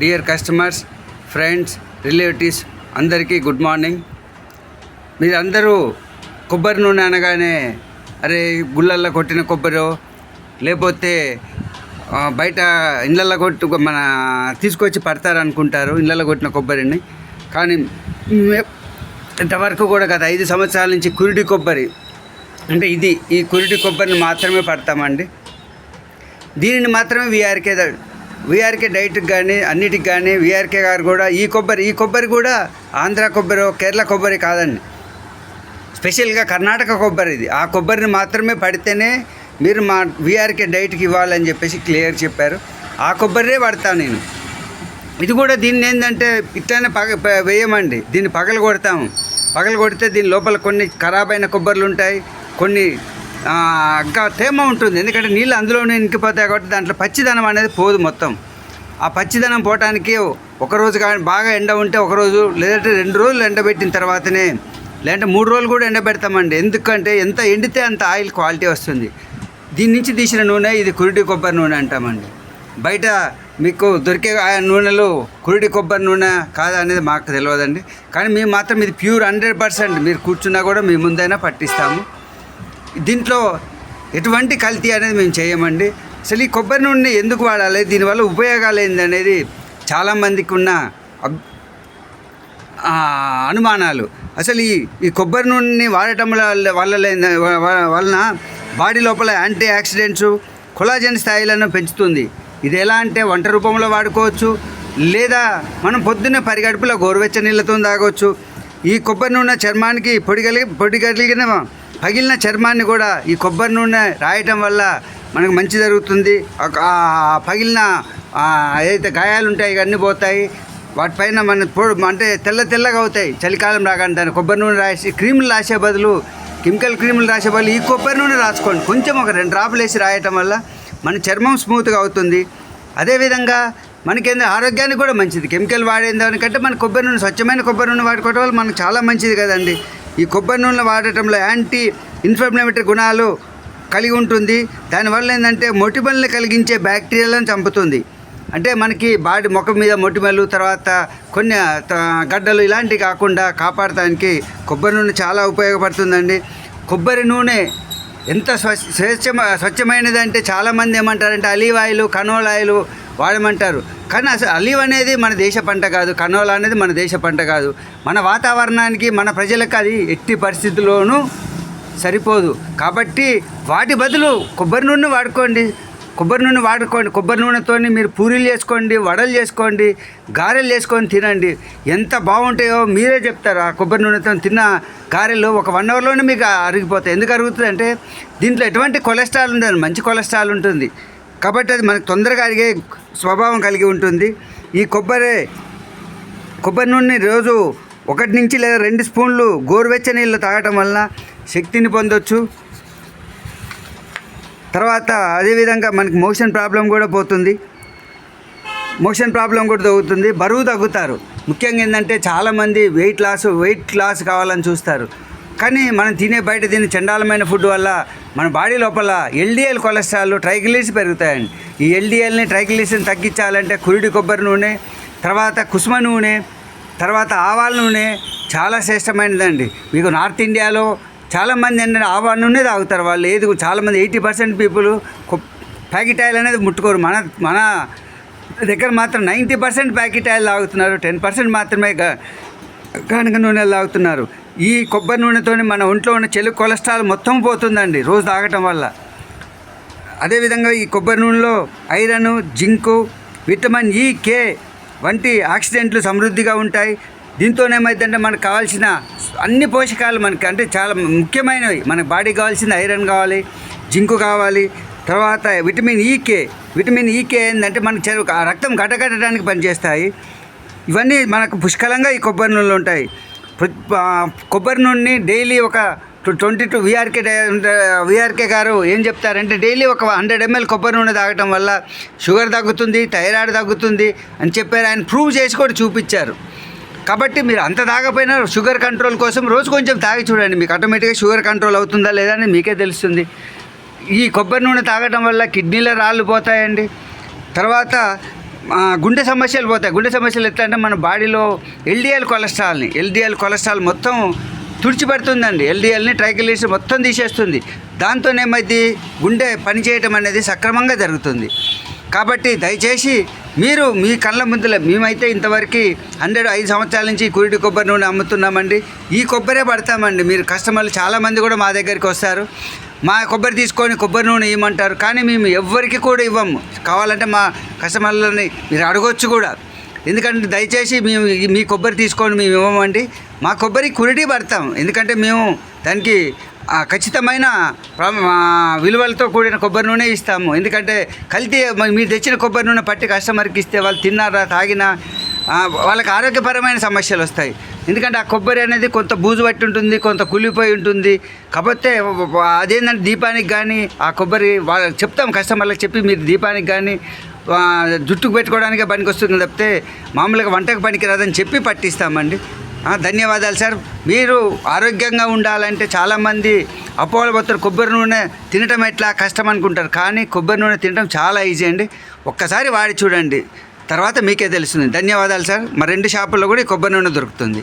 Dear customers friends relatives అందరికీ good morning మీరందరూ కొబ్బరి నూనె అనగానే అరే గుళ్ళల్లో కొట్టిన కొబ్బరి లేకపోతే బయట ఇళ్ళల్లో కొట్టు మన తీసుకొచ్చి పడతారు అనుకుంటారు ఇళ్ళల్లో కొట్టిన కొబ్బరిని. కానీ ఇంతవరకు కూడా గత ఐదు సంవత్సరాల నుంచి కురిడి కొబ్బరి అంటే ఇది ఈ కురిడి కొబ్బరిని మాత్రమే పడతామండి. దీనిని మాత్రమే వీఆర్కే వీఆర్కే డైట్కి కానీ అన్నిటికి కానీ వీఆర్కే గారు కూడా ఈ కొబ్బరి ఈ కొబ్బరి కూడా ఆంధ్ర కొబ్బరి కేరళ కొబ్బరి కాదండి. స్పెషల్గా కర్ణాటక కొబ్బరి ఇది. ఆ కొబ్బరిని మాత్రమే పడితేనే మీరు మా వీఆర్కే డైట్కి ఇవ్వాలని చెప్పేసి క్లియర్ చెప్పారు. ఆ కొబ్బరే పడతాను నేను. ఇది కూడా దీన్ని ఏంటంటే ఇట్లానే పగ వేయమండి. దీన్ని పగలు కొడతాము పగలు కొడితే దీని లోపల కొన్ని ఖరాబైన అయిన కొబ్బరిలు ఉంటాయి కొన్ని ఇంకా తేమ ఉంటుంది. ఎందుకంటే నీళ్ళు అందులోనే ఇంకిపోతాయి కాబట్టి దాంట్లో పచ్చిదనం అనేది పోదు మొత్తం. ఆ పచ్చిదనం పోవటానికి ఒకరోజు కానీ బాగా ఎండ ఉంటే ఒకరోజు లేదంటే రెండు రోజులు ఎండబెట్టిన తర్వాతనే లేదంటే మూడు రోజులు కూడా ఎండబెడతామండి ఎందుకంటే ఎంత ఎండితే అంత ఆయిల్ క్వాలిటీ వస్తుంది. దీని నుంచి తీసిన నూనె ఇది కురిటి కొబ్బరి నూనె అంటామండి. బయట మీకు దొరికే ఆ నూనెలు కురిటి కొబ్బరి నూనె కాదా అనేది మాకు తెలియదండి. కానీ మేము మాత్రం ఇది ప్యూర్ హండ్రెడ్ పర్సెంట్ మీరు కూర్చున్నా కూడా మీ ముందైనా పట్టిస్తాము. దీంట్లో ఎటువంటి కల్తీ అనేది మేము చేయమండి. అసలు ఈ కొబ్బరి నూనె ఎందుకు వాడాలి? దీనివల్ల ఉపయోగాలు ఏంది అనేది చాలామందికి ఉన్న అబ్- అనుమానాలు. అసలు ఈ ఈ కొబ్బరి నూనెని వాడటం వల్ల వల్ల వలన బాడీ లోపల యాంటీ ఆక్సిడెంట్స్ కొలాజన్ స్థాయిలను పెంచుతుంది. ఇది ఎలా అంటే వంట రూపంలో వాడుకోవచ్చు లేదా మనం పొద్దున్నే పరిగడుపులో గోరువెచ్చ నీళ్ళతో తాగొచ్చు. ఈ కొబ్బరి నూనె చర్మానికి పొడి కలిగి పొడి కలిగిన పగిలిన చర్మాన్ని కూడా ఈ కొబ్బరి నూనె రాయటం వల్ల మనకు మంచి జరుగుతుంది. పగిలిన ఏదైతే గాయాలు ఉంటాయి ఇవన్నీ పోతాయి. వాటిపైన మన పొడి అంటే తెల్ల తెల్లగా అవుతాయి. చలికాలం రాగానే దాన్ని కొబ్బరి నూనె రాసి క్రీములు రాసే బదులు కెమికల్ క్రీములు రాసే బదులు ఈ కొబ్బరి నూనె రాసుకోండి. కొంచెం ఒక రెండు డ్రాపులు వేసి రాయటం వల్ల మన చర్మం స్మూత్గా అవుతుంది. అదేవిధంగా మనకేందో ఆరోగ్యానికి కూడా మంచిది. కెమికల్ వాడే దానికంటే మన కొబ్బరి నూనె స్వచ్ఛమైన కొబ్బరి నూనె వాడుకోవడం వల్ల మనకు చాలా మంచిది కదండి. ఈ కొబ్బరి నూనె వాడటంలో యాంటీ ఇన్ఫ్లమేటరీ గుణాలు కలిగి ఉంటుంది. దానివల్ల ఏంటంటే మొటిమల్ని కలిగించే బ్యాక్టీరియాలను చంపుతుంది. అంటే మనకి బాడీ ముఖం మీద మొటిమలు తర్వాత కొన్ని గడ్డలు ఇలాంటివి కాకుండా కాపాడటానికి కొబ్బరి నూనె చాలా ఉపయోగపడుతుందండి. కొబ్బరి నూనె ఎంత స్వచ్ఛ స్వచ్ఛమైనది అంటే చాలామంది ఏమంటారంటే అలీవ్ ఆయిల్ కనోల్ ఆయిల్ వాడమంటారు. కానీ అసలు అలీవ్ అనేది మన దేశ పంట కాదు కనోలా అనేది మన దేశ పంట కాదు. మన వాతావరణానికి మన ప్రజలకు అది ఎట్టి పరిస్థితుల్లోనూ సరిపోదు. కాబట్టి వాటి బదులు కొబ్బరి నూనె వాడుకోండి. కొబ్బరి నూనె వాడుకోండి. కొబ్బరి నూనెతో మీరు పూరీలు చేసుకోండి వడలు చేసుకోండి గారెలు చేసుకొని తినండి. ఎంత బాగుంటాయో మీరే చెప్తారు. ఆ కొబ్బరి నూనెతో తిన్న గారెలు ఒక వన్ అవర్లోనే మీకు అరిగిపోతాయి. ఎందుకు అరుగుతుంది అంటే దీంట్లో ఎటువంటి కొలెస్ట్రాల్ ఉండదు. మంచి కొలెస్ట్రాల్ ఉంటుంది. కాబట్టి అది మనకు తొందరగా అరిగే స్వభావం కలిగి ఉంటుంది. ఈ కొబ్బరి కొబ్బరి నూనె రోజు ఒకటి నుంచి లేదా రెండు స్పూన్లు గోరువెచ్చ నీళ్ళు తాగటం వలన శక్తిని పొందొచ్చు. తర్వాత అదేవిధంగా మనకి మోషన్ ప్రాబ్లం కూడా పోతుంది. మోషన్ ప్రాబ్లం కూడా తగ్గుతుంది. బరువు తగ్గుతారు. ముఖ్యంగా ఏంటంటే చాలామంది వెయిట్ లాస్ వెయిట్ లాస్ కావాలని చూస్తారు. కానీ మనం తినే బయట తినే చండాలమైన ఫుడ్ వల్ల మన బాడీ లోపల ఎల్డిఎల్ కొలెస్ట్రాల్ ట్రైగ్లిసరీస్ పెరుగుతాయండి. ఈ ఎల్డిఎల్ని ట్రైగ్లిసరీని తగ్గించాలంటే కురిడి కొబ్బరి నూనె తర్వాత కుసుమ నూనె తర్వాత ఆవాల నూనె చాలా శ్రేష్టమైనదండి. మీకు నార్త్ ఇండియాలో చాలామంది ఏంటంటే ఆవాల నూనె తాగుతారు. వాళ్ళు ఏది చాలామంది eighty percent people packet oil అనేది ముట్టుకోరు. మన మన దగ్గర మాత్రం నైంటీ పర్సెంట్ ప్యాకెట్ ఆయిల్ తాగుతున్నారు. టెన్ పర్సెంట్ మాత్రమే గ- కనుక నూనెలు తాగుతున్నారు. ఈ కొబ్బరి నూనెతో మన ఒంట్లో ఉన్న చెలు కొలెస్ట్రాల్ మొత్తం పోతుందండి రోజు తాగటం వల్ల. అదేవిధంగా ఈ కొబ్బరి నూనెలో ఐరన్ జింకు విటమిన్ ఈ కే వంటి ఆక్సిడెంట్లు సమృద్ధిగా ఉంటాయి. దీంతో ఏమైందంటే మనకు కావాల్సిన అన్ని పోషకాలు మనకి అంటే చాలా ముఖ్యమైనవి. మన బాడీకి కావాల్సిన ఐరన్ కావాలి జింకు కావాలి తర్వాత విటమిన్ ఈ కే. విటమిన్ ఈ కే ఏంటంటే మనకి చెరు ఆ రక్తం గడ్డగట్టడానికి పనిచేస్తాయి. ఇవన్నీ మనకు పుష్కలంగా ఈ కొబ్బరి నూనెలు ఉంటాయి. కొబ్బరి నుండి డైలీ ఒక ట్వంటీ టూ విఆర్కే విఆర్కే గారు ఏం చెప్తారంటే డైలీ ఒక హండ్రెడ్ ఎంఎల్ కొబ్బరి నూనె తాగటం వల్ల షుగర్ తగ్గుతుంది థైరాయిడ్ తగ్గుతుంది అని చెప్పారు. ఆయన ప్రూవ్ చేసి కూడా చూపించారు. కాబట్టి మీరు అంత తాగపోయినా షుగర్ కంట్రోల్ కోసం రోజు కొంచెం తాగి చూడండి. మీకు ఆటోమేటిక్గా షుగర్ కంట్రోల్ అవుతుందా లేదా అని మీకే తెలుస్తుంది. ఈ కొబ్బరి నూనె తాగటం వల్ల కిడ్నీలో రాళ్ళు పోతాయండి. తర్వాత గుండె సమస్యలు పోతాయి. గుండె సమస్యలు ఎట్లా అంటే మన బాడీలో ఎల్డిఎల్ కొలెస్ట్రాల్ని ఎల్డిఎల్ కొలెస్ట్రాల్ మొత్తం తుడిచిపెడుతుందండి. ఎల్డిఎల్ని ట్రైగ్లిసరైడ్స్ మొత్తం తీసేస్తుంది. దాంతో ఏమైంది గుండె పనిచేయటం అనేది సక్రమంగా జరుగుతుంది. కాబట్టి దయచేసి మీరు మీ కళ్ళ ముందులే మేమైతే ఇంతవరకు హండ్రెడ్ ఐదు సంవత్సరాల నుంచి కురిటి కొబ్బరి నూనె అమ్ముతున్నామండి. ఈ కొబ్బరే పడతామండి. మీరు కస్టమర్లు చాలామంది కూడా మా దగ్గరికి వస్తారు. మా కొబ్బరి తీసుకొని కొబ్బరి నూనె ఇవ్వమంటారు. కానీ మేము ఎవ్వరికి కూడా ఇవ్వము. కావాలంటే మా కస్టమర్లని మీరు అడగొచ్చు కూడా. ఎందుకంటే దయచేసి మేము మీ కొబ్బరి తీసుకొని మేము ఇవ్వమండి. మా కొబ్బరి కురిటి పడతాం. ఎందుకంటే మేము దానికి ఖచ్చితమైన విలువలతో కూడిన కొబ్బరి నూనె ఇస్తాము. ఎందుకంటే కల్తీ మీరు తెచ్చిన కొబ్బరి నూనె పట్టి కస్టమర్కి ఇస్తే వాళ్ళు తిన్నారా తాగినా వాళ్ళకి ఆరోగ్యపరమైన సమస్యలు వస్తాయి. ఎందుకంటే ఆ కొబ్బరి అనేది కొంత బూజు పట్టి ఉంటుంది కొంత కుళ్ళిపోయి ఉంటుంది. కాకపోతే అదేంటంటే దీపానికి కానీ ఆ కొబ్బరి వాళ్ళ చెప్తాం కస్టమర్లకు చెప్పి మీరు దీపానికి కానీ జుట్టుకు పెట్టుకోవడానికే పనికి వస్తుంది. తప్పితే మామూలుగా వంటకు పనికి రాదని చెప్పి పట్టిస్తామండి. ధన్యవాదాలు సార్. మీరు ఆరోగ్యంగా ఉండాలంటే చాలామంది అపోహలు కొబ్బరి నూనె తినటం ఎట్లా? కష్టం అనుకుంటారు. కానీ కొబ్బరి నూనె తినటం చాలా ఈజీ అండి. ఒక్కసారి వాడి చూడండి. తర్వాత మీకే తెలుస్తుంది. ధన్యవాదాలు సార్. మా రెండు షాపుల్లో కూడా ఈ కొబ్బరి నూనె దొరుకుతుంది.